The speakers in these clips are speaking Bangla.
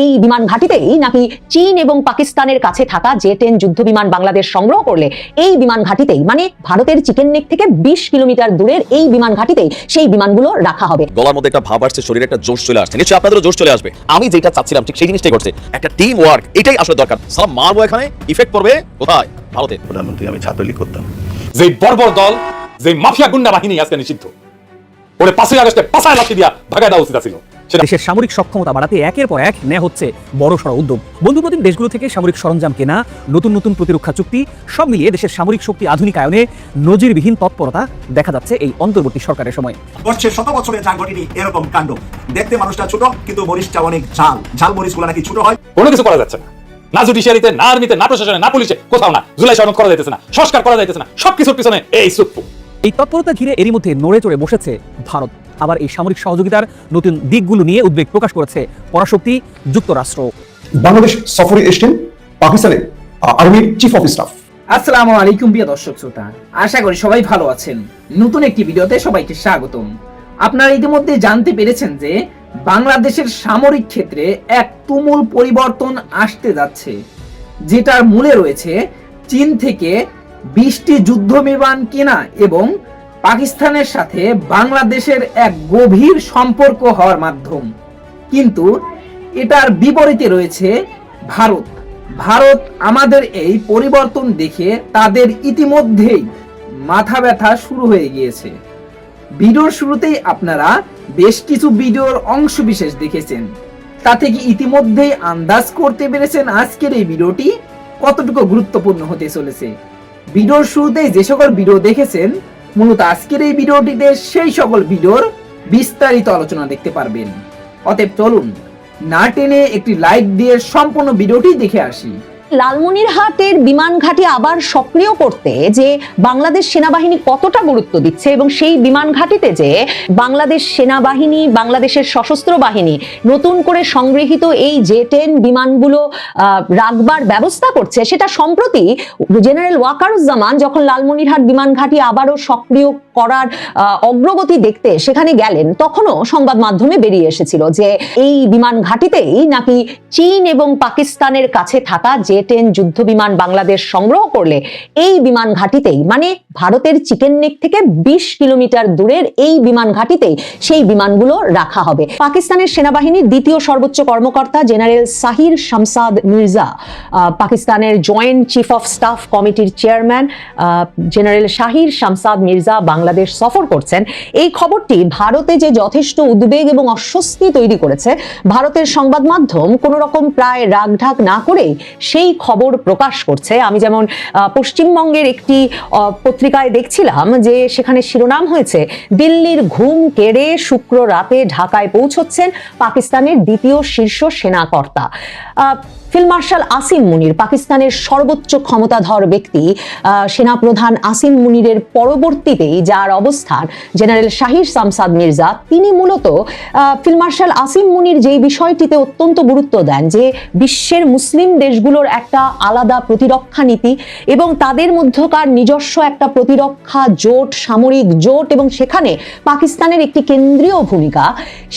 এই বিমান ঘাঁটিতেই নাকি চীন এবং পাকিস্তানের কাছে থাকা জে টেন যুদ্ধ বিমান বাংলাদেশ সংগ্রহ করলে এই বিমান ঘাঁটিতেই মানে ভারতের চিকেন নেক থেকে বিশ কিলোমিটার দূরের এই বিমান ঘাঁটিতেই সেই বিমানগুলো রাখা হবে। গলার মধ্যে একটা ভাব আসছে শরীরে একটা জোশ চলে আসছে। নিশ্চয়ই আপনাদেরও জোশ চলে আসবে। আমি যেটা চাচ্ছিলাম ঠিক সেই জিনিসটাই করছে একটা টিম ওয়ার্ক এটাই আসলে দরকার। সালাম মারবো এখানে? ইফেক্ট পড়বে? কোথায়? ভারতে। প্রধানমন্ত্রী আমি ছাত্রলীগ করতাম। যে বর্বর দল যে মাফিয়া গুন্ডা বাহিনী আজকে নিষিদ্ধ ওরে পাঁচই আগস্টে পাঁচায় লাঠি দিয়া ভাগায় দেওয়া উচিত ছিল দেশের সামরিক সক্ষমতা বাড়াতে একের পর এক নেওয়া হচ্ছে বড় সড় উদ্যোগ। বন্ধুপ্রতিম দেশগুলো থেকে সামরিক সরঞ্জাম কেনা নতুন নতুন প্রতিরক্ষা চুক্তি সব মিলিয়ে দেশের সামরিক শক্তি আধুনিকায়নে নজিরবিহীন তৎপরতা দেখা যাচ্ছে এই অন্তর্বর্তী সরকারের সময়। বছর শত বছরে যা ঘটেনি এরকম কাণ্ড। দেখতে মানুষটা ছোট কিন্তু মরিচটা অনেক ঝাল। ঝাল মরিচগুলো নাকি ছোট হয়? কোনো কিছু করা যাচ্ছে না। না জুডিশিয়ারিতে না আর্মিতে না প্রশাসনে না পুলিশে কোথাও না। জুলাই সনদ করা যাইতেছে না সংস্কার করা যাইতেছে না। সবকিছুর পিছনে এই সুপ্পু। এই তৎপরতা ঘিরে এরই মধ্যে নড়ে চড়ে বসেছে ভারত। আবার এই সামরিক সহযোগিতার নতুন দিকগুলো নিয়ে উদ্বেগ প্রকাশ করেছে পরাশক্তি যুক্তরাষ্ট্র। বাংলাদেশ সফরে এসছেন পাকিস্তানের আর্মির চিফ অফ স্টাফ আসসালামু আলাইকুম প্রিয় দর্শক শ্রোতা। আশা করি সবাই ভালো আছেন। নতুন একটি ভিডিওতে সবাইকে স্বাগতম। আপনারা ইতিমধ্যে জানতে পেরেছেন যে বাংলাদেশের সামরিক ক্ষেত্রে এক তুমুল পরিবর্তন আসতে যাচ্ছে যেটার মূলে রয়েছে চীন থেকে বিশটি যুদ্ধ বিমান কেনা এবং পাকিস্তানের সাথে বাংলাদেশের এক গভীর সম্পর্ক হওয়ার মাধ্যম। কিন্তু এটার বিপরীতে রয়েছে ভারত। ভারত আমাদের এই পরিবর্তন দেখে তাদের ইতিমধ্যেই মাথা ব্যথা শুরু হয়ে গিয়েছে। ভিডিওর শুরুতেই আপনারা বেশ কিছু ভিডিওর অংশ বিশেষ দেখেছেন। তা থেকে ইতিমধ্যেই আন্দাজ করতে পেরেছেন আজকের এই ভিডিওটি কতটুকু গুরুত্বপূর্ণ হতে চলেছে। ভিডিওর শুরুতে যে সকল ভিডিও দেখেছেন, মূলত আজকের এই ভিডিওটিতে সেই সকল ভিডিওর বিস্তারিত আলোচনা দেখতে পারবেন। অতএব চলুন, না টেনে একটি লাইক দিয়ে সম্পূর্ণ ভিডিওটি দেখে আসি। লালমনিরহাটের বিমান ঘাঁটি আবার সক্রিয় করতে যে বাংলাদেশ সেনাবাহিনী কতটা গুরুত্ব দিচ্ছে এবং সেই বিমান ঘাঁটিতে যে বাংলাদেশ সেনাবাহিনী, বাংলাদেশের সশস্ত্র বাহিনী নতুন করে সংগৃহীত এই জে টেন বিমানগুলো রাখবার ব্যবস্থা করছে, সেটা সম্প্রতি জেনারেল ওয়াকারুজ্জামান যখন লালমনিরহাট বিমান ঘাঁটি আবারও সক্রিয় করার অগ্রগতি দেখতে সেখানে গেলেন, তখনও সংবাদ মাধ্যমে বেরিয়ে এসেছিল যে এই বিমান ঘাঁটিতেই নাকি চীন এবং পাকিস্তানের কাছে থাকা জে টেন যুদ্ধ বিমান বাংলাদেশ সংগ্রহ করলে এই বিমান ঘাঁটিতেই মানে ভারতের চিকেন নেক থেকে বিশ কিলোমিটার দূরের এই বিমান ঘাঁটিতেই সেই বিমানগুলো রাখা হবে। পাকিস্তানের সেনাবাহিনীর দ্বিতীয় সর্বোচ্চ কর্মকর্তা জেনারেল সাহির শামসাদ মির্জা পাকিস্তানের জয়েন্ট চিফ অফ স্টাফ কমিটির চেয়ারম্যান জেনারেল শাহির শামসাদ মির্জা বাংলাদেশ সফর করছেন। এই খবরটি ভারতে যে যথেষ্ট উদ্বেগ এবং অস্বস্তি তৈরি করেছে, ভারতের সংবাদ মাধ্যম কোন রকম প্রায় রাগঢাক না করেই সেই খবর প্রকাশ করছে। আমি যেমন পশ্চিমবঙ্গের একটি পত্রিকায় দেখছিলাম যে সেখানে শিরোনাম হয়েছে দিল্লির ঘুম কেড়ে শুক্র রাতে ঢাকায় পৌঁছচ্ছেন পাকিস্তানের দ্বিতীয় শীর্ষ সেনাকর্তা। আহ, ফিল্ড মার্শাল আসিম মুনির পাকিস্তানের সর্বোচ্চ ক্ষমতাধর ব্যক্তি। সেনাপ্রধান আসিম মুনিরের পরবর্তীতেই যার অবস্থান জেনারেল শাহির সামসাদ মির্জা তিনি মূলত ফিল্ড মার্শাল আসিম মুনির যেই বিষয়টিতে অত্যন্ত গুরুত্ব দেন যে বিশ্বের মুসলিম দেশগুলোর একটা আলাদা প্রতিরক্ষা নীতি এবং তাদের মধ্যকার নিজস্ব একটা প্রতিরক্ষা জোট, সামরিক জোট এবং সেখানে পাকিস্তানের একটি কেন্দ্রীয় ভূমিকা।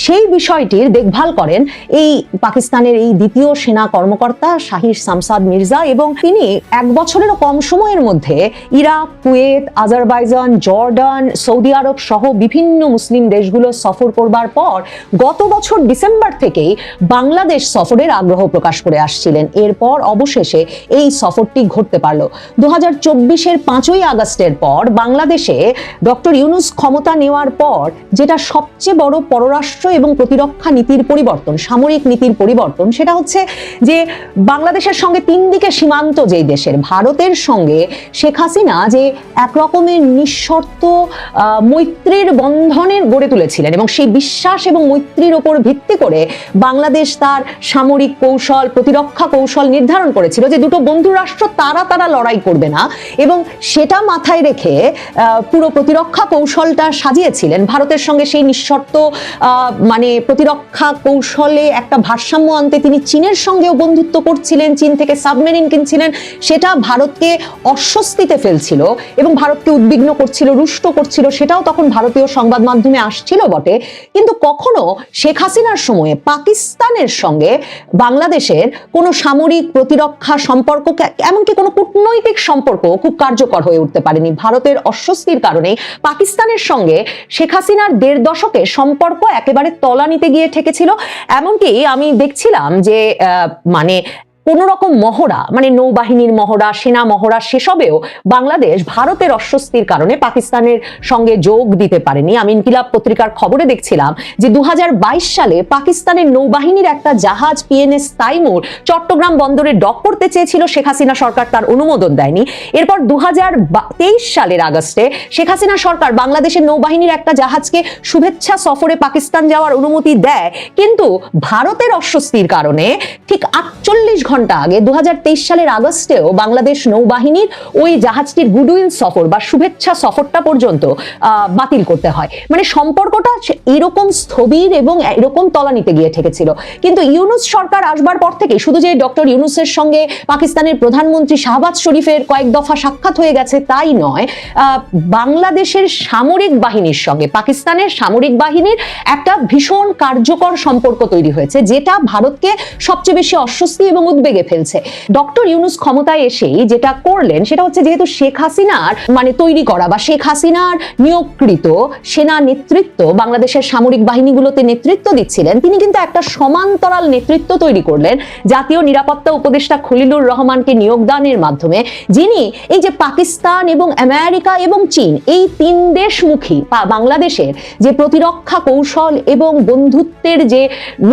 সেই বিষয়টির দেখভাল করেন এই পাকিস্তানের এই দ্বিতীয় সেনা কর্মকর্তা শাহির সামসাদ মির্জা এবং তিনি এক বছরেরও কম সময়ের মধ্যে Iraq, Kuwait, Azerbaijan, Jordan, Saudi Arabia সহ বিভিন্ন মুসলিম দেশগুলো সফর করবার পর গত বছর ডিসেম্বর থেকেই বাংলাদেশ সফরের আগ্রহ প্রকাশ করে আসছিলেন। এরপর অবশেষে এই সফরটি ঘটতে পারল। দু হাজার চব্বিশের পাঁচই আগস্টের পর বাংলাদেশে ডক্টর ইউনুস ক্ষমতা নেওয়ার পর যেটা সবচেয়ে বড় পররাষ্ট্র এবং প্রতিরক্ষা নীতির পরিবর্তন, সামরিক নীতির পরিবর্তন, সেটা হচ্ছে যে বাংলাদেশের সঙ্গে তিন দিকে সীমান্ত যেই দেশের, ভারতের সঙ্গে শেখ হাসিনা যে একরকমের নিঃশর্ত মৈত্রীর বন্ধনের গড়ে তুলেছিলেন এবং সেই বিশ্বাস এবং মৈত্রীর ওপর ভিত্তি করে বাংলাদেশ তার সামরিক কৌশল, প্রতিরক্ষা কৌশল নির্ধারণ করেছিল যে দুটো বন্ধু রাষ্ট্র তারা তারা লড়াই করবে না। এবং সেটা মাথায় রেখে পুরো প্রতিরক্ষা কৌশলটা সাজিয়েছিলেন। ভারতের সঙ্গে সেই নিঃশর্ত মানে প্রতিরক্ষা কৌশলে একটা ভারসাম্য আনতে তিনি চীনের সঙ্গেও বন্ধুত্ব করছিলেন। চীন থেকে সাবমেরিন কিনছিলেন। সেটা ভারতকে অস্বস্তিতে ফেলছিল এবং ভারতকে উদ্বিগ্ন করছিল, রুষ্ট করছিল। সেটাও তখন ভারতীয় সংবাদ মাধ্যমে আসছিল বটে। কিন্তু কখনো শেখ হাসিনার সময়ে পাকিস্তানের সঙ্গে বাংলাদেশের কোনো সামরিক প্রতিরক্ষা সম্পর্ক এমনকি কোনো কূটনৈতিক সম্পর্ক খুব কার্যকর হয়ে উঠতে পারেনি। ভারতের অস্বস্তির কারণে পাকিস্তানের সঙ্গে শেখ হাসিনার দেড় দশকে সম্পর্ক একেবারে তলা নিতে গিয়ে ঠেকেছিল। এমনকি আমি দেখছিলাম যে মানে কোন রকম মহড়া মানে নৌবাহিনীর মহড়া, সেনা মহড়া সেসবেও বাংলাদেশ ভারতের অস্বস্তির কারণে পাকিস্তানের সঙ্গে যোগ দিতে পারেনি। আমি ইনকিলাব পত্রিকার খবরে দেখছিলাম যে দু সালে পাকিস্তানের নৌবাহিনীর একটা জাহাজ পিএনএস তাইমুর চট্টগ্রাম বন্দরে ডক করতে চেয়েছিল। শেখ হাসিনা সরকার তার অনুমোদন দেয়নি। এরপর দু হাজার তেইশ সালের আগস্টে শেখ হাসিনা সরকার বাংলাদেশের নৌবাহিনীর একটা জাহাজকে শুভেচ্ছা সফরে পাকিস্তান যাওয়ার অনুমতি দেয়। কিন্তু ভারতের অস্বস্তির কারণে ঠিক আটচল্লিশ ঘণ্টা আগে দু হাজার তেইশ সালের আগস্টেও বাংলাদেশ নৌবাহিনীর ওই জাহাজটির গুডউইল সফর বা শুভেচ্ছা সফরটা পর্যন্ত বাতিল করতে হয়। মানে সম্পর্কটা এরকম স্থবির এবং এরকম তলানিতে গিয়ে ঠেকেছিল। কিন্তু ইউনুস সরকার আসবার পর থেকে শুধু যে ডক্টর ইউনুসের সঙ্গে পাকিস্তানের প্রধানমন্ত্রী শাহবাজ শরীফের কয়েক দফা সাক্ষাৎ হয়ে গেছে তাই নয় বাংলাদেশের সামরিক বাহিনীর সঙ্গে, পাকিস্তানের সামরিক বাহিনীর একটা ভীষণ কার্যকর সম্পর্ক তৈরি হয়েছে, যেটা ভারতকে সবচেয়ে বেশি অস্বস্তি এবং উদ্বেগে ফেলছে। ডক্টর ইউনুস ক্ষমতায় এসেই যেটা করলেন সেটা হচ্ছে যেহেতু শেখ হাসিনার মানে তৈরি করা বা শেখ হাসিনার নিয়োগকৃত সেনা নেতৃত্ব বাংলাদেশের সামরিক বাহিনীগুলোতে নেতৃত্ব দিচ্ছিলেন, তিনি কিন্তু একটা সমান্তরাল নেতৃত্ব তৈরি করলেন। জাতীয় নিরাপত্তা উপদেষ্টা খলিলুর রহমানকে নিয়োগদানের মাধ্যমে, যিনি এই যে পাকিস্তান এবং আমেরিকা এবং চীন, এই তিন দেশমুখী বাংলাদেশের যে প্রতিরক্ষা কৌশল এবং বন্ধুত্বের যে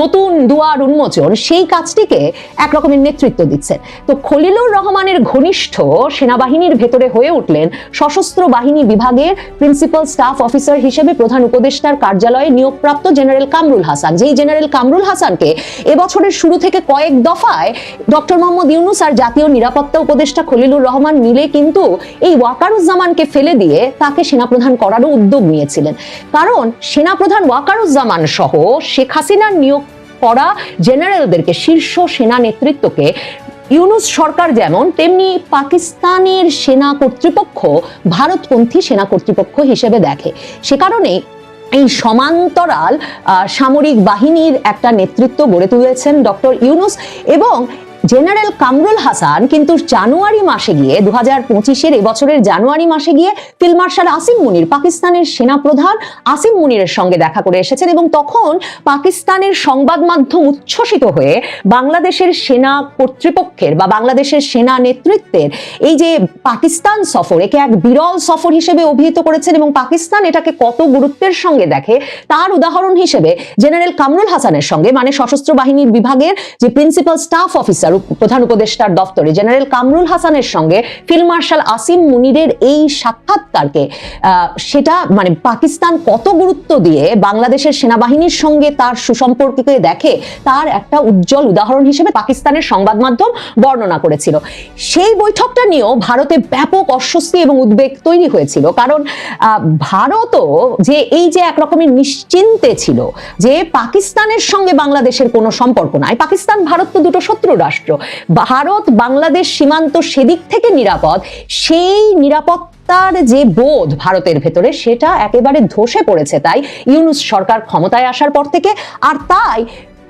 নতুন দুয়ার উন্মোচন, সেই কাজটিকে একরকমের নেতৃত্ব দিচ্ছেন। তো খলিলুর রহমানের ঘনিষ্ঠ সেনাবাহিনীর ভেতরে হয়ে উঠলেন সশস্ত্র বাহিনী বিভাগের প্রিন্সিপাল স্টাফ অফিসার হিসেবে প্রধান উপদেষ্টার কার্যালয়ে নিয়োগপ্রাপ্ত জেনারেল কামরুল হাসান। যেই জেনারেল কামরুল হাসানকে এবছরের শুরু থেকে কয়েক দফায় ডক্টর মোহাম্মদ ইউনুস আর জাতীয় নিরাপত্তা উপদেষ্টা খলিলুর রহমান মিলে কিন্তু এই ওয়াকারুজ্জামানকে ফেলে দিয়ে তাকে সেনাপ্রধান করারও উদ্যোগ নিয়েছিলেন। কারণ সেনাপ্রধান ওয়াকারুজ্জামান সহ শেখ হাসিনার নিয়োগ করা জেনারেলদেরকে শীর্ষ সেনা নেতৃত্বকে ইউনুস সরকার যেমন, তেমনি পাকিস্তানের সেনা কর্তৃপক্ষ ভারতপন্থী সেনা কর্তৃপক্ষ হিসেবে দেখে। সে কারণে এই সমান্তরাল সামরিক বাহিনীর একটা নেতৃত্ব গড়ে তুলেছেন ডক্টর ইউনুস এবং জেনারেল কামরুল হাসান কিন্তু জানুয়ারি মাসে গিয়ে দু হাজার পঁচিশের এবছরের জানুয়ারি মাসে গিয়ে ফিল্ড মার্শাল আসিম মুনির, পাকিস্তানের সেনাপ্রধান আসিম মুনিরের সঙ্গে দেখা করে এসেছেন এবং তখন পাকিস্তানের সংবাদ মাধ্যম উচ্ছ্বসিত হয়ে বাংলাদেশের সেনা কর্তৃপক্ষের বা বাংলাদেশের সেনা নেতৃত্বের এই যে পাকিস্তান সফর, একে এক বিরল সফর হিসেবে অভিহিত করেছেন এবং পাকিস্তান এটাকে কত গুরুত্বের সঙ্গে দেখে, তার উদাহরণ হিসেবে জেনারেল কামরুল হাসানের সঙ্গে মানে সশস্ত্র বাহিনীর বিভাগের যে প্রিন্সিপাল স্টাফ অফিসার প্রধান উপদেষ্টার দফতরে জেনারেল কামরুল হাসানের সঙ্গে ফিল্ড মার্শাল আসিম মুনিরের এই সাক্ষাৎকারকে সেটা মানে পাকিস্তান কত গুরুত্ব দিয়ে বাংলাদেশের সেনাবাহিনীর সঙ্গে তার সুসম্পর্ককে দেখে তার একটা উজ্জ্বল উদাহরণ হিসেবে পাকিস্তানের সংবাদ মাধ্যম বর্ণনা করেছিল। সেই বৈঠকটা নিয়েও ভারতে ব্যাপক অস্বস্তি এবং উদ্বেগ তৈরি হয়েছিল। কারণ ভারতও যে এই যে একরকমের নিশ্চিন্তে ছিল যে পাকিস্তানের সঙ্গে বাংলাদেশের কোনো সম্পর্ক নাই পাকিস্তান ভারত তো দুটো শত্রু রাষ্ট্র। ভারত, বাংলাদেশ সীমান্ত সেদিক থেকে নিরাপদ। সেই নিরাপদ তার যে বোধ ভারতের ভেতরে, সেটা একেবারে ধসে পড়েছে তাই ইউনুস সরকার ক্ষমতায় আসার পর থেকে। আর তাই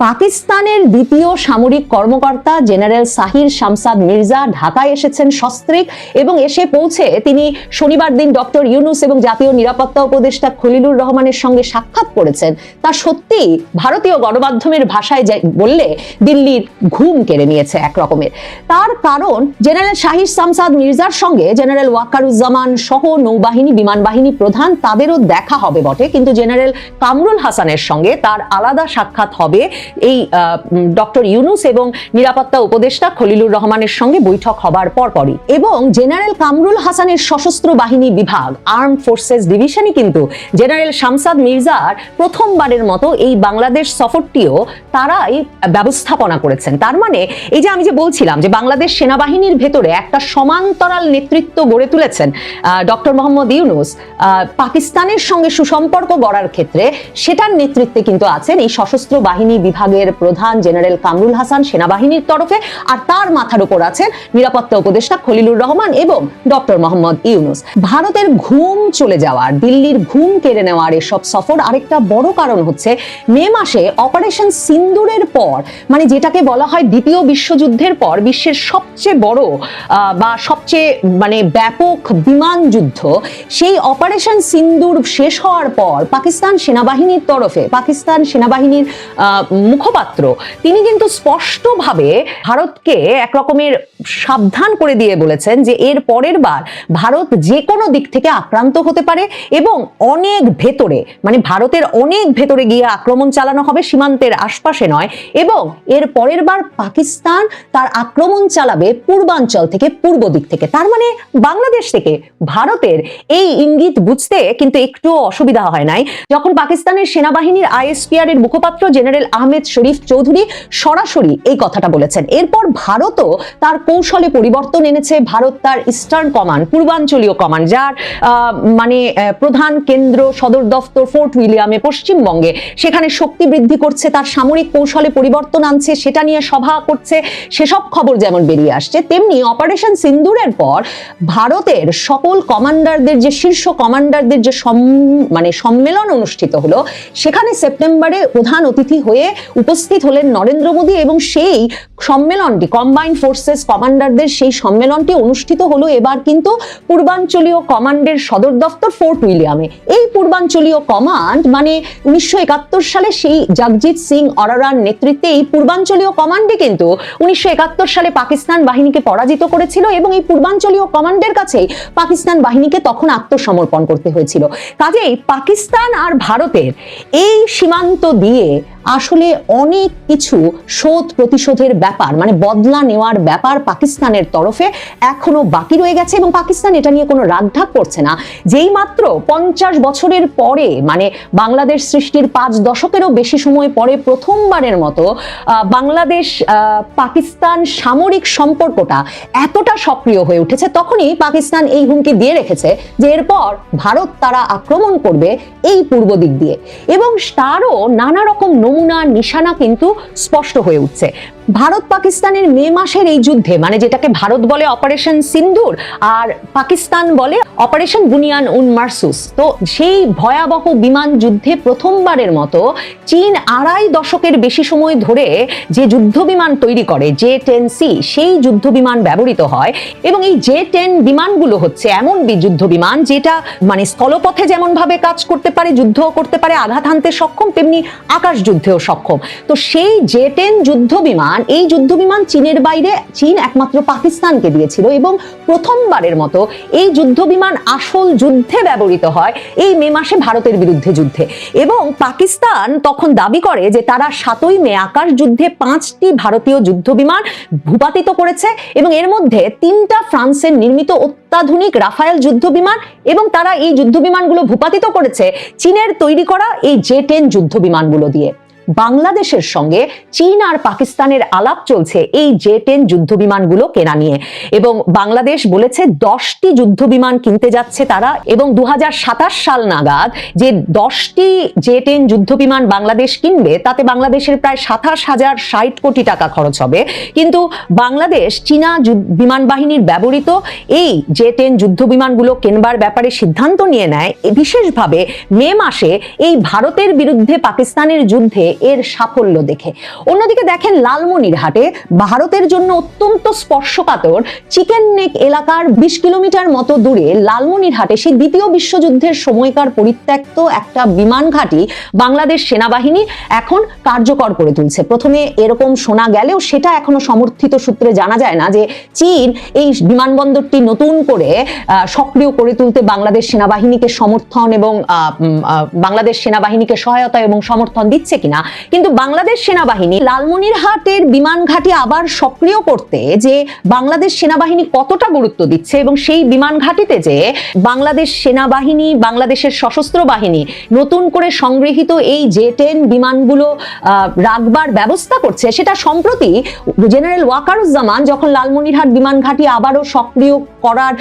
পাকিস্তানের দ্বিতীয় সামরিক কর্মকর্তা জেনারেল সাহির শামসাদ মির্জা ঢাকায় এসেছেন সস্ত্রীক এবং এসে পৌঁছে তিনি শনিবার দিন ডক্টর ইউনুস এবং জাতীয় নিরাপত্তা উপদেষ্টা খলিলুর রহমানের সঙ্গে সাক্ষাৎ করেছেন। তা সত্যি ভারতীয় গণমাধ্যমের ভাষায় বললে দিল্লির ঘুম কেড়ে নিয়েছে এক রকমের তার কারণ জেনারেল শাহির শামসাদ মির্জার সঙ্গে জেনারেল ওয়াকারুজ্জামান সহ নৌবাহিনী বিমান বাহিনী প্রধান তাদেরও দেখা হবে বটে। কিন্তু জেনারেল কামরুল হাসানের সঙ্গে তার আলাদা সাক্ষাৎ হবে এই ডক্টর ইউনুস এবং নিরাপত্তা উপদেষ্টা খলিলুর রহমানের সঙ্গে বৈঠক হবার পরপরই। এবং জেনারেল কামরুল হাসানের সশস্ত্র বাহিনী বিভাগ, আর্ম ফোর্সেস ডিভিশনই কিন্তু জেনারেল শামসাদ মির্জার প্রথমবারের মতো এই বাংলাদেশ সফরটিও তারাই ব্যবস্থাপনা করেছেন। তার মানে এই যে আমি যে বলছিলাম যে বাংলাদেশ সেনাবাহিনীর ভেতরে একটা সমান্তরাল নেতৃত্ব গড়ে তুলেছেন ডক্টর মোহাম্মদ ইউনুস পাকিস্তানের সঙ্গে সুসম্পর্ক গড়ার ক্ষেত্রে সেটার নেতৃত্বে কিন্তু আছেন এই সশস্ত্র বাহিনী বিভাগের প্রধান জেনারেল কামরুল হাসান সেনাবাহিনীর তরফে, আর তার মাথার উপর আছেন নিরাপত্তা উপদেষ্টা খলিলুর রহমান এবং ডক্টর মোহাম্মদ ইউনুস। ভারতের ঘুম চলে যাওয়ার, দিল্লির ঘুম কেড়ে নেওয়ার এসব সফর আরেকটা বড় কারণ হচ্ছে মে মাসে অপারেশন সিন্দুরের পর মানে যেটাকে বলা হয় দ্বিতীয় বিশ্বযুদ্ধের পর, বিশ্বের সবচেয়ে বড় বা সবচেয়ে মানে ব্যাপক বিমান যুদ্ধ, সেই অপারেশন সিন্দুর শেষ হওয়ার পর পাকিস্তান সেনাবাহিনীর তরফে, পাকিস্তান সেনাবাহিনীর মুখপাত্র, তিনি কিন্তু স্পষ্টভাবে ভারতকে এক রকমের সাবধান করে দিয়ে বলেছেন যে এর পরের বার ভারত যে কোনো দিক থেকে আক্রান্ত হতে পারে এবং অনেক ভেতরে মানে ভারতের অনেক ভেতরে গিয়ে আক্রমণ চালানো হবে, সীমান্তের আশপাশে নয়, এবং এর পরের বার পাকিস্তান তার আক্রমণ চালাবে পূর্বাঞ্চল থেকে পূর্ব দিক থেকে। তার মানে বাংলাদেশ থেকে ভারতের এই ইঙ্গিত বুঝতে কিন্তু একটু অসুবিধা হয় নাই। যখন পাকিস্তানের সেনাবাহিনীর আইএসপিআর এর মুখপাত্র জেনারেল আহমেদ শরীফ চৌধুরী সরাসরি এই কথাটা বলেছেন। এরপর ভারতও তার কৌশলে পরিবর্তন এনেছে। ভারত তার ইস্টার্ন কমান্ড, পূর্বাঞ্চলীয় কমান্ড, যার মানে প্রধান কেন্দ্র সদর দফতর ফোর্ট উইলিয়ামে, পশ্চিমবঙ্গে। সেখানে শক্তি বৃদ্ধি করছে, তার সামরিক কৌশলে পরিবর্তন আনছে, সেটা নিয়ে সভা করছে, সেসব খবর যেমন বেরিয়ে আসছে, তেমনি অপারেশন সিন্দুরের পর ভারতের সকল কমান্ডারদের যে শীর্ষ কমান্ডারদের যে মানে সম্মেলন অনুষ্ঠিত হলো, সেখানে সেপ্টেম্বরে প্রধান অতিথি হয়ে উপস্থিত হলেন নরেন্দ্র মোদী এবং সেই সম্মেলনটি কম্বাইন্ড ফোর্সেস কমান্ডারদের সেই সম্মেলনটি অনুষ্ঠিত হলো এবার কিন্তু পূর্বাঞ্চলীয় কমান্ডের সদর দফতর ফোর্ট উইলিয়ামে এই পূর্বাঞ্চলীয় কমান্ড মানে উনিশশো একাত্তর সালে সেই জগজিৎ সিং অরারার নেতৃত্বে এই পূর্বাঞ্চলীয় কমান্ডে কিন্তু উনিশশো একাত্তর সালে পাকিস্তান বাহিনীকে পরাজিত করেছিল এবং এই পূর্বাঞ্চলীয় কমান্ডের কাছেই পাকিস্তান বাহিনীকে তখন আত্মসমর্পণ করতে হয়েছিল। কাজেই পাকিস্তান আর ভারতের এই সীমান্ত দিয়ে আসলে অনেক কিছু শোধ প্রতিশোধের ব্যাপার মানে বদলা নেওয়ার ব্যাপার পাকিস্তানের তরফে এখনও বাকি রয়ে গেছে এবং পাকিস্তান এটা নিয়ে কোনো রাগঢাক করছে না। যেই মাত্র পঞ্চাশ বছরের পরে মানে বাংলাদেশ সৃষ্টির পাঁচ দশকেরও বেশি সময় পরে প্রথমবারের মতো বাংলাদেশ পাকিস্তান সামরিক সম্পর্কটা এতটা সক্রিয় হয়ে উঠেছে, তখনই পাকিস্তান এই হুমকি দিয়ে রেখেছে যে এরপর ভারত তারা আক্রমণ করবে এই পূর্ব দিক দিয়ে। এবং তারও নানা রকম নিশানা কিন্তু স্পষ্ট হয়ে উঠছে। ভারত পাকিস্তানের মে মাসের এই যুদ্ধে মানে যেটাকে ভারত বলে অপারেশন সিন্দুর আর পাকিস্তান বলে অপারেশন বুনিয়ান উন মারসুস। তো সেই ভয়াবহ বিমান যুদ্ধে প্রথমবারের মতো চীন আড়াই দশকের বেশি সময় ধরে যে যুদ্ধ বিমান তৈরি করে, জে টেন সি, সেই যুদ্ধ বিমান ব্যবহৃত হয় এবং এই জে টেন বিমানগুলো হচ্ছে এমন যুদ্ধ বিমান যেটা মানে স্থলপথে যেমন ভাবে কাজ করতে পারে যুদ্ধ করতে পারে, আঘাত হানতে সক্ষম, তেমনি আকাশ যুদ্ধেও সক্ষম। তো সেই জে টেন যুদ্ধ বিমান এই যুদ্ধ বিমান চীনের বাইরে, চীন একমাত্র পাকিস্তানকে দিয়েছিল এবং প্রথমবারের মতো এই যুদ্ধ বিমান আসল যুদ্ধে ব্যবহৃত হয় এই মে মাসে ভারতের বিরুদ্ধে যুদ্ধে। এবং পাকিস্তান তখন দাবি করে যে তারা সাতই মে আকাশ যুদ্ধে পাঁচটি ভারতীয় যুদ্ধ বিমান ভূপাতিত করেছে এবং এর মধ্যে তিনটা ফ্রান্সের নির্মিত অত্যাধুনিক রাফায়েল যুদ্ধ বিমান এবং তারা এই যুদ্ধ বিমানগুলো ভূপাতিত করেছে চীনের তৈরি করা এই জে টেন যুদ্ধ বিমানগুলো দিয়ে। বাংলাদেশের সঙ্গে চীন আর পাকিস্তানের আলাপ চলছে এই জে টেন যুদ্ধ বিমানগুলো কেনা নিয়ে। এবং বাংলাদেশ বলেছে দশটি যুদ্ধ বিমান কিনতে যাচ্ছে তারা এবং দু হাজার সাতাশ সাল নাগাদ যে দশটি জে টেন যুদ্ধ বিমান বাংলাদেশ কিনবে, তাতে বাংলাদেশের প্রায় সাতাশ হাজার ষাট কোটি টাকা খরচ হবে। কিন্তু বাংলাদেশ চীনা বিমান বাহিনীর ব্যবহৃত এই জে টেন যুদ্ধ বিমানগুলো কেনবার ব্যাপারে সিদ্ধান্ত নিয়ে নেয়। বিশেষভাবে মে মাসে এই ভারতের বিরুদ্ধে পাকিস্তানের যুদ্ধে এর সাফল্য দেখে। অন্যদিকে দেখেন লালমনিরহাটে ভারতের জন্য অত্যন্ত স্পর্শকাতর চিকেন নেক এলাকার বিশ কিলোমিটার মতো দূরে লালমনিরহাটে সেই দ্বিতীয় বিশ্বযুদ্ধের সময়কার পরিত্যক্ত একটা বিমান ঘাঁটি বাংলাদেশ সেনাবাহিনী এখন কার্যকর করে তুলছে। প্রথমে এরকম শোনা গেলেও সেটা এখনও সমর্থিত সূত্রে জানা যায় না যে চীন এই বিমানবন্দরটি নতুন করে সক্রিয় করে তুলতে বাংলাদেশ সেনাবাহিনীকে সমর্থন এবং বাংলাদেশ সেনাবাহিনীকে সহায়তা এবং সমর্থন দিচ্ছে কিনা কিন্তু বাংলাদেশ সেনাবাহিনী লালমনিরহাটের বিমান ঘাঁটি আবার সক্রিয় করতে যে বাংলাদেশ সেনাবাহিনী কতটা গুরুত্ব দিচ্ছে এবং সেই বিমান ঘাঁটিতে যে বাংলাদেশ সেনাবাহিনী, বাংলাদেশের সশস্ত্র বাহিনী নতুন করে সংগৃহীত এই জে টেন বিমানগুলো রাখবার ব্যবস্থা করছে, সেটা সম্প্রতি জেনারেল ওয়াকারুজ্জামান যখন লালমনিরহাট বিমান ঘাঁটি আবারও সক্রিয় করার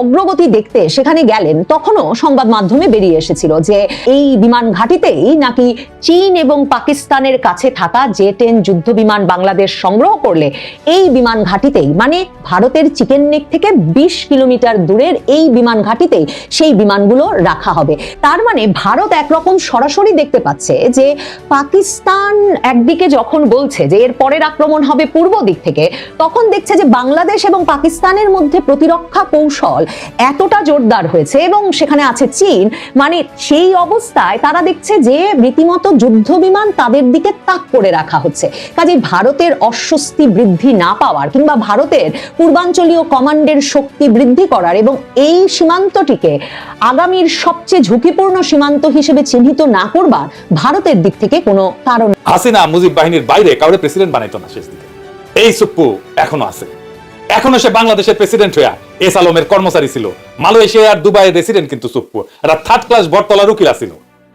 অগ্রগতি দেখতে সেখানে গেলেন, তখনও সংবাদ মাধ্যমে বেরিয়ে এসেছিল যে এই বিমান ঘাঁটিতেই নাকি চীন এবং পাকিস্তানের কাছে থাকা জে টেন যুদ্ধ বিমান বাংলাদেশ সংগ্রহ করলে এই বিমান ঘাঁটিতেই মানে ভারতের চিকেন নেক থেকে বিশ কিলোমিটার দূরের এই বিমান ঘাঁটিতেই সেই বিমানগুলো রাখা হবে। তার মানে ভারত একরকম সরাসরি দেখতে পাচ্ছে যে পাকিস্তান একদিকে যখন বলছে যে এর পরের আক্রমণ হবে পূর্ব দিক থেকে, তখন দেখছে যে বাংলাদেশ এবং পাকিস্তানের মধ্যে প্রতিরক্ষা কৌশল এতটা জোরদার হয়েছে এবং সেখানে আছে চীন। মানে সেই অবস্থায় তারা দেখছে যে রীতিমতো যুদ্ধ বিমান তাদের দিকে তাক করে রাখা হচ্ছে। কাজে ভারতের অস্বস্তি বৃদ্ধি না পাওয়ার কিংবা ভারতের পূর্বাঞ্চলীয় কমান্ডের শক্তি বৃদ্ধি করার এবং এই সীমান্তটিকে আগামীর সবচেয়ে ঝুঁকিপূর্ণ সীমান্ত হিসেবে চিহ্নিত না করবার ভারতের দিক থেকে কোনো কারণ হাসিনা মুজিব বাহিনীর বাইরে কাউরে প্রেসিডেন্ট বানাইতো না শেষ দিকে। এই সুপ্পু এখনও আছে। এখনও সে বাংলাদেশের প্রেসিডেন্ট হইয়া এস আলমের কর্মচারী ছিল। মালয়েশিয়া আর দুবাইয়ের রেসিডেন্ট কিন্তু সুপ্পু। একটা থার্ড ক্লাস বটতলার উকিল ছিল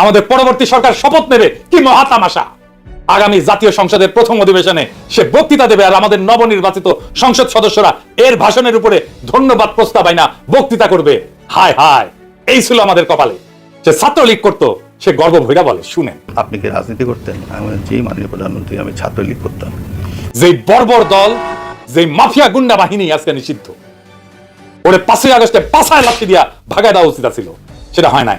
আমাদের পরবর্তী সরকার শপথ নেবে কি মহা তামাশা আগামী জাতীয় সংসদের প্রথম অধিবেশনে সে বক্তৃতা দেবে আর আমাদের নবনির্বাচিত সংসদ সদস্যরা এর ভাষণের উপরে ধন্যবাদ প্রস্তাব আইনা বক্তৃতা করবে। হায় হায় এই ছিল আমাদের কপালে। সে ছাত্রলীগ করতো সে গর্ব ভৈরা বলে শুনেন। আপনি কি রাজনীতি করতেন? আমি বললাম, মাননীয় প্রধানমন্ত্রী আমি ছাত্রলীগ করতাম। যে বর্বর দল যে মাফিয়া গুন্ডা বাহিনী আজকে নিষিদ্ধ। ওরে পাঁচই আগস্টে পাশায় লাঠি দিয়া ভাগায় দেওয়া উচিত ছিল সেটা হয় নাই।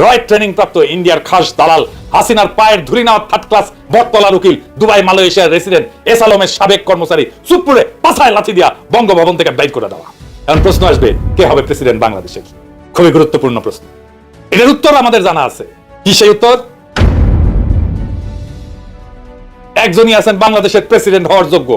রয় ট্রেনিং প্রাপ্ত ইন্ডিয়ার খাস দালাল হাসিনার পায়ের ধুলি নেওয়া থার্ড ক্লাস বটতলার উকিল, দুবাই, মালয়েশিয়ার রেসিডেন্ট এস আলমের সাবেক কর্মচারী সুপুরে পাছায় লাথি দিয়া বঙ্গভবন থেকে বাইর করে দেওয়া। এখন প্রশ্ন আসবে, কে হবে প্রেসিডেন্ট বাংলাদেশের খুবই গুরুত্বপূর্ণ প্রশ্ন। এটার উত্তর আমাদের জানা আছে। কি সেই উত্তর? একজনই আছেন বাংলাদেশের প্রেসিডেন্ট হওয়ার যোগ্য,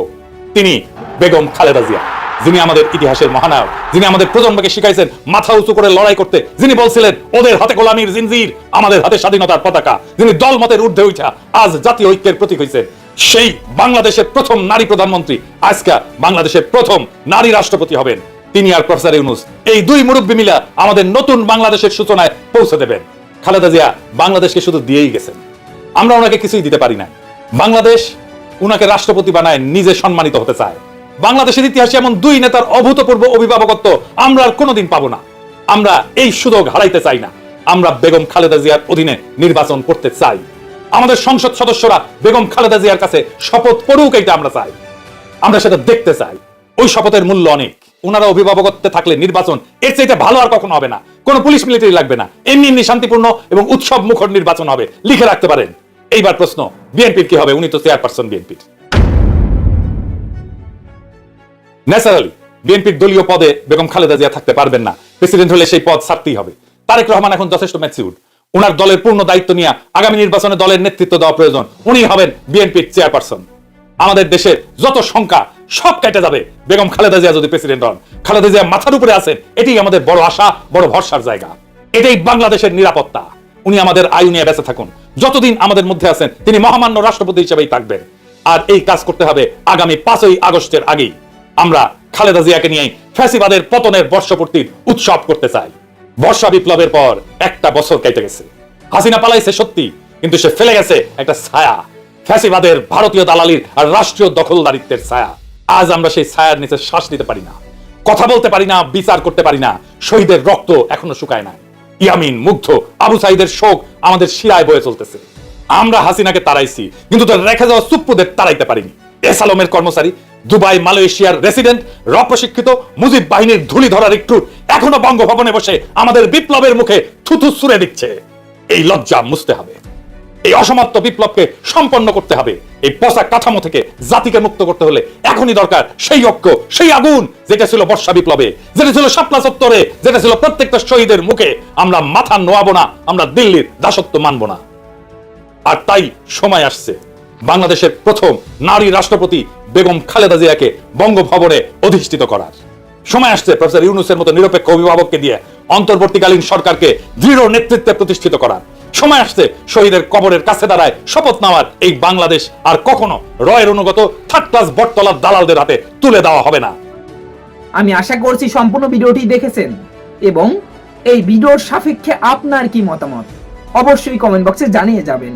তিনি বেগম খালেদা জিয়া। যিনি আমাদের ইতিহাসের মহানায়ক, যিনি আমাদের প্রজন্মকে শিখাইছেন মাথা উঁচু করে লড়াই করতে, যিনি বলছিলেন, ওদের হাতে গোলামীর জিনজির, আমাদের হাতে স্বাধীনতার পতাকা। যিনি দলমতের ঊর্ধ্বে উঠা আজ জাতীয় ঐক্যের প্রতীক হয়েছেন সেই বাংলাদেশের প্রথম নারী প্রধানমন্ত্রী আজকে বাংলাদেশের প্রথম নারী রাষ্ট্রপতি হবেন। তিনি আর প্রফেসর ইউনুস, এই দুই মুরব্বী মিলা আমাদের নতুন বাংলাদেশের সূচনায় পৌঁছে দেবেন। খালেদা জিয়া বাংলাদেশকে শুধু দিয়েই গেছেন। আমরা ওনাকে কিছুই দিতে পারি না। বাংলাদেশ উনাকে রাষ্ট্রপতি বানায় নিজে সম্মানিত হতে চায়। বাংলাদেশের ইতিহাসে এমন দুই নেতার অভূতপূর্ব অভিভাবকত্ব আমরা আর কোনোদিন পাবো না। আমরা এই সুযোগ হারাইতে চাই না। আমরা বেগম খালেদা জিয়ার অধীনে নির্বাচন করতে চাই। আমাদের সংসদ সদস্যরা বেগম খালেদা জিয়ার কাছে শপথ পড়ুক এটা আমরা চাই। আমরা সেটা দেখতে চাই। ওই শপথের মূল্য অনেক। ওনারা অভিভাবকত্বে থাকলে নির্বাচন, এর চাইতে ভালো আর কখনো হবে না। কোনো পুলিশ মিলিটারি লাগবে না। এমনি এমনি শান্তিপূর্ণ এবং উৎসব মুখর নির্বাচন হবে। লিখে রাখতে পারেন। এইবার প্রশ্ন, বিএনপির কি হবে? উনি তো চেয়ারপারসন বিএনপির। ন্যাচারালি, বিএনপির দলীয় পদে বেগম খালেদা জিয়া থাকতে পারবেন না। প্রেসিডেন্ট হলে সেই পদ ছাড়তেই হবে। তারেক রহমান এখন যথেষ্ট ম্যাচিউর ওনার দলের পূর্ণ দায়িত্ব নিয়ে আগামী নির্বাচনে দলের নেতৃত্ব দেওয়া প্রয়োজন। উনি হবেন বিএনপির চেয়ারপারসন। আমাদের দেশের যত সংখ্যা সব কেটে যাবে। বেগম খালেদা জিয়া যদি প্রেসিডেন্ট হন, খালেদা জিয়া মাথার উপরে আছেন, এটাই আমাদের বড় আশা, বড় ভরসার জায়গা। এটাই বাংলাদেশের নিরাপত্তা। উনি আমাদের আয়ু নিয়ে বেঁচে থাকুন। যতদিন আমাদের মধ্যে আছেন, তিনি মহামান্য রাষ্ট্রপতি হিসেবেই থাকবেন। আর এই কাজ করতে হবে আগামী পাঁচই আগস্টের আগেই। আমরা খালেদা জিয়াকে নিয়ে ফ্যাসিবাদের পতনের বর্ষপূর্তির উৎসব করতে চাই। বর্ষা বিপ্লবের পর একটা বছর কেটে গেছে। হাসিনা পালাইছে সত্যি, কিন্তু সে ফেলে গেছে একটা ছায়া। ফ্যাসিবাদের ভারতীয় দালালির আর রাষ্ট্রীয় দখলদারিত্বের ছায়া। আজ আমরা সেই ছায়ার নিচে শ্বাস নিতে পারি না। কথা বলতে পারি না, বিচার করতে পারি না। শহীদের রক্ত এখনও শুকায় না ইয়ামিন, মুগ্ধ, আবু সাইদের শোক আমাদের শিরায় বয়ে চলতেছে। আমরা হাসিনাকে তাড়াইছি, কিন্তু তার রেখে যাওয়া সুপ্পুদের তাড়াইতে পারিনি। এসালমের কর্মচারী দুবাই, মালয়েশিয়ার রেসিডেন্ট র প্রশিক্ষিত মুজিব বাহিনীর ধুলি ধরার একটু এখনও বঙ্গভবনে বসে আমাদের বিপ্লবের মুখে থুথু সুরে দিচ্ছে। এই লজ্জা মুছতে হবে। এই অসমাপ্ত বিপ্লবকে সম্পন্ন করতে হবে। এই পচা কাঠামো থেকে জাতিকে মুক্ত করতে হলে এখনই দরকার সেই ঐক্য, সেই আগুন, যেটা ছিল বর্ষা বিপ্লবে, যেটা ছিল শাপলা চত্বরে, যেটা ছিল প্রত্যেকটা শহীদের মুখে। আমরা মাথা নোয়াবো না, আমরা দিল্লির দাসত্ব মানবো না। আর তাই সময় আসছে। বাংলাদেশের প্রথম নারী রাষ্ট্রপতি বেগম খালেদা জিয়াকে বঙ্গভবনে অধিষ্ঠিত করার। সময় আসছে প্রফেসর ইউনুসের মতো নিরপেক্ষ অভিভাবককে দিয়ে অন্তর্বর্তীকালীন সরকারকে দৃঢ় নেতৃত্বে প্রতিষ্ঠিত করার। সময় আসছে শহীদের কবরের কাছে দাঁড়ায় শপথ নেওয়ার এই বাংলাদেশ আর কখনো রয়ের অনুগত থার্ড ক্লাস বটতলার দালালদের হাতে তুলে দেওয়া হবে না। আমি আশা করছি সম্পূর্ণ ভিডিওটি দেখেছেন এবং এই ভিডিওর সাপেক্ষে আপনার কি মতামত? অবশ্যই কমেন্ট বক্সে জানিয়ে যাবেন।